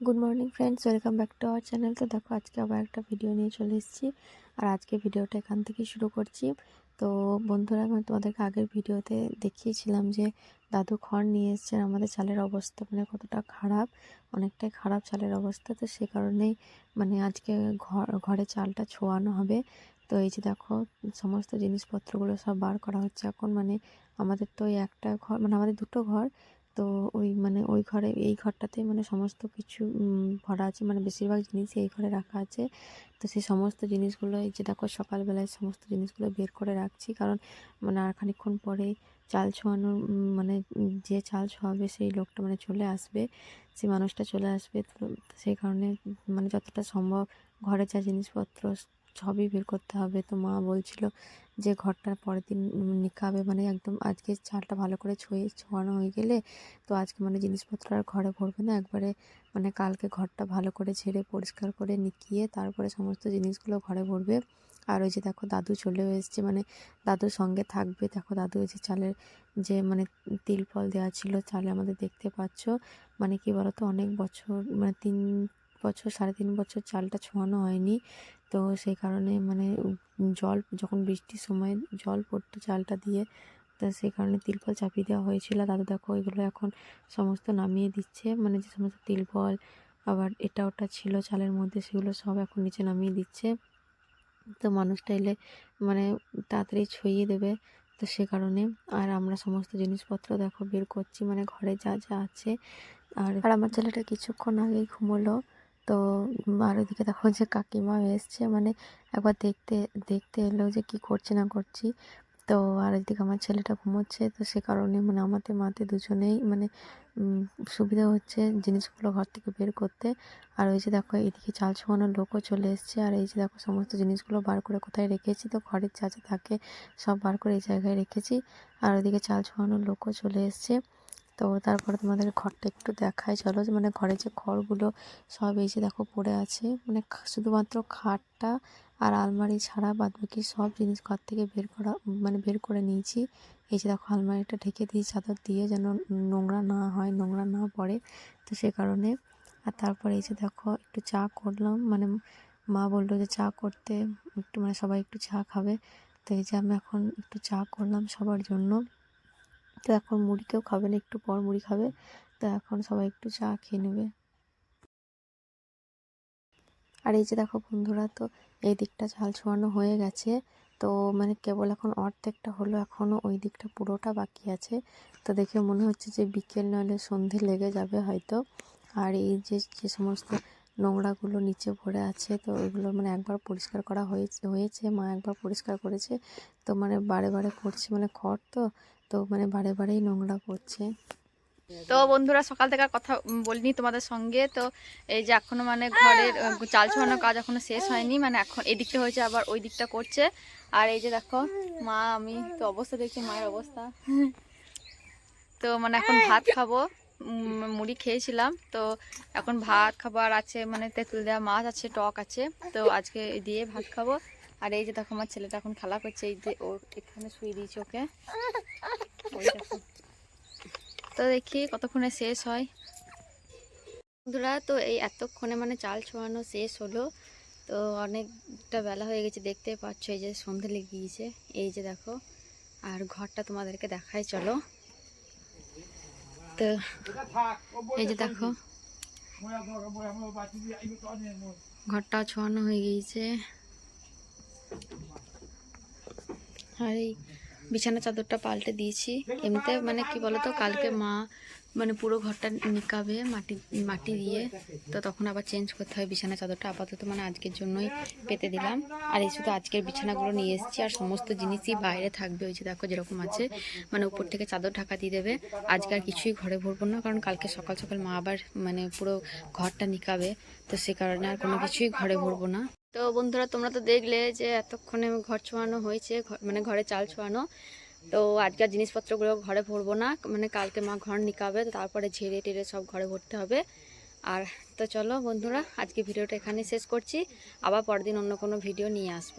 Good morning friends welcome back to our channel তো দেখো, আজকে আবার একটা ভিডিও নিয়ে চলে এসেছি। আর আজকে ভিডিওটা এখান থেকে শুরু করছি। তো বন্ধুরা, আমি তোমাদেরকে আগের ভিডিওতে দেখিয়েছিলাম যে দাদু খড় নিয়ে এসেছেন আমাদের চালের অবস্থা মানে কতটা খারাপ, অনেকটাই খারাপ চালের অবস্থা। তো সে কারণেই মানে আজকে ঘর, ঘরে চালটা ছোয়ানো হবে। তো এই যে দেখো, সমস্ত জিনিসপত্রগুলো সব বার করা হচ্ছে। এখন মানে আমাদের তো ওই একটা ঘর মানে আমাদের দুটো ঘর তো ওই মানে ওই ঘরে, এই ঘরটাতে মানে সমস্ত কিছু ভরা আছে। মানে বেশিরভাগ জিনিসই এই ঘরে রাখা আছে। তো সেই সমস্ত জিনিসগুলো, এই যে দেখো সকালবেলায় সমস্ত জিনিসগুলো বের করে রাখছি। কারণ মানে আর খানিকক্ষণ পরে চাল ছোঁয়ানোর মানে যে চাল ছোঁয়াবে সেই লোকটা মানে চলে আসবে সেই মানুষটা চলে আসবে। তো সেই কারণে মানে যতটা সম্ভব ঘরে যা জিনিসপত্র, সবই বের করতে হবে। তো মা বলছিল যে ঘরটার পরের দিন নিকাবে মানে একদম আজকে চালটা ভালো করে ছুঁয়ে ছোঁয়ানো হয়ে গেলে তো আজকে মানে জিনিসপত্র আর ঘরে ভরবে না। একবারে মানে কালকে ঘরটা ভালো করে ছেড়ে পরিষ্কার করে নিকিয়ে তারপরে সমস্ত জিনিসগুলো ঘরে ভরবে। আর ওই যে দেখো দাদু চলেও এসছে মানে দাদুর সঙ্গে থাকবে। দেখো দাদু ওই যে চালের যে মানে তিল ফল দেওয়া ছিল, চালে আমাদের দেখতে পাচ্ছ। মানে কি বলতো, অনেক বছর মানে তিন বছর, সাড়ে তিন বছর চালটা ছোঁয়ানো হয়নি। তো সেই কারণে মানে জল, যখন বৃষ্টির সময় জল পড়তো চালটা দিয়ে, তো সেই কারণে তিলফল চাপিয়ে দেওয়া হয়েছিল। দাদু দেখো, এগুলো এখন সমস্ত নামিয়ে দিচ্ছে। মানে যে সমস্ত তিলফল, আবার এটা ওটা ছিল চালের মধ্যে, সেগুলো সব এখন নিচে নামিয়ে দিচ্ছে। তো মানুষটা এলে মানে তাড়াতাড়ি ছুঁয়ে দেবে। তো সে কারণে আর আমরা সমস্ত জিনিসপত্র দেখো বের করছি মানে ঘরে যা যা আছে। আর আর আমার ছেলেটা কিছুক্ষণ আগেই ঘুমোলো। তো আর ওইদিকে দেখো যে কাকিমা এসছে মানে একবার দেখতে দেখতে এলো যে কি করছি না করছি। তো আর এদিকে আমার ছেলেটা ঘুমোচ্ছে, তো সে কারণে মানে আমাদের মাতে দুজনেই মানে সুবিধা হচ্ছে জিনিসগুলো ঘর থেকে বের করতে। আর ওই যে দেখো এদিকে চাল ছোঁয়ানোর লোকও চলে এসছে, আর এই যে দেখো সমস্ত জিনিসগুলো বার করে কোথায় রেখেছি তো ঘরের যা থাকে সব বার করে এই জায়গায় রেখেছি। আর ওইদিকে চাল ছোঁয়ানোর লোকও চলে এসছে। তো তারপরে তোমাদের ঘরটা একটু দেখাই। চলো যে মানে ঘরে যে খড়গুলো সব এই যে দেখো পড়ে আছে। মানে শুধুমাত্র খাটটা আর আলমারি ছাড়া বাদ বাকি সব জিনিস ঘর থেকে বের করা মানে বের করে নিয়েছি। এই যে দেখো আলমারিটা ঢেকে দিই চাদর দিয়ে যেন নোংরা না হয়, নোংরা না পড়ে তো সে কারণে। আর তারপরে এই যে দেখো একটু চা করলাম। মানে মা বলল যে চা করতে একটু মানে সবাই একটু চা খাবে। তো এই যে আমি এখন একটু চা করলাম সবার জন্য। তো এখন মুড়ি কেউ খাবে না, একটু পর মুড়ি খাবে। তো এখন সবাই একটু চা খেয়ে নেবে। আর এই যে দেখো বন্ধুরা, তো এই দিকটা চাল ছোঁয়ানো হয়ে গেছে। তো মানে কেবল এখন অর্ধেকটা হলো এখনও ওই দিকটা পুরোটা বাকি আছে। তো দেখে মনে হচ্ছে যে বিকেল নইলে সন্ধে লেগে যাবে হয়তো। আর এই যে যে সমস্ত নোংরাগুলো নিচে পড়ে আছে, তো ওইগুলো মানে একবার পরিষ্কার করা হয়েছে হয়েছে, মা একবার পরিষ্কার করেছে। তো মানে বারে বারে করছে মানে খড় তো তো মানে বারে বারেই নোংরা পড়ছে। তো বন্ধুরা, সকাল থেকে কথা বলিনি তোমাদের সঙ্গে। তো এই যে এখনও মানে ঘরের চাল ছোঁয়ানোর কাজ এখনও শেষ হয়নি। মানে এখন এদিকটা হয়েছে, আবার ওই দিকটা করছে। আর এই যে দেখো, মা, আমি তো অবস্থা দেখছি, মায়ের অবস্থা। তো মানে এখন ভাত খাব মুড়ি খেয়েছিলাম। তো এখন ভাত খাবার আছে মানে তেঁতুল দেওয়া মাছ আছে, টক আছে। তো আজকে দিয়ে ভাত খাব। আর এই যে দেখো আমার ছেলেটা এখন খেলা করছে, এই যে ও এখানে শুয়ে দিয়েছে ওকে। তো দেখি কতক্ষণে শেষ হয়। বন্ধুরা, তো এই এতক্ষণে মানে চাল ছোঁয়ানো শেষ হলো। তো অনেকটা বেলা হয়ে গেছে, দেখতে পাচ্ছ এই যে সন্ধে লেগে গিয়েছে এই যে দেখো, আর ঘরটা তোমাদেরকে দেখাই, চলো। তো এই যে দেখো, ঘরটাও ছোঁয়ানো হয়ে গিয়েছে আর এই বিছানা চাদরটা পাল্টে দিয়েছি। এমনিতে মানে কি বলতো, কালকে মা মানে পুরো ঘরটা নিকাবে মাটি মাটি দিয়ে। তো তখন আবার চেঞ্জ করতে হয় বিছানা চাদরটা। আপাতত মানে আজকের জন্যই পেতে দিলাম। আর এই শুধু আজকের বিছানাগুলো নিয়ে এসেছি, আর সমস্ত জিনিসই বাইরে থাকবে। ওই যে দেখো যেরকম আছে মানে উপর থেকে চাদর ঢাকা দিয়ে দেবে। আজকে আর কিছুই ঘরে ভরবো না, কারণ কালকে সকাল সকাল মা আবার মানে পুরো ঘরটা নিকাবে। তো সে কারণে আর কোনো কিছুই ঘরে ভরবো না। তো বন্ধুরা, তোমরা তো দেখলে যে এতক্ষণে ঘর ছোঁয়ানো হয়েছে মানে ঘরে চাল ছোঁয়ানো। তো আজকাল জিনিসপত্রগুলো ঘরে ভরবো না মানে কালকে মা ঘর নিকাবে, তারপরে ঝেড়ে টেরে সব ঘরে ভরতে হবে। আর তো চলো বন্ধুরা, আজকে ভিডিওটা এখানে শেষ করছি। আবার পরদিন দিন অন্য কোনো ভিডিও নিয়ে আসব।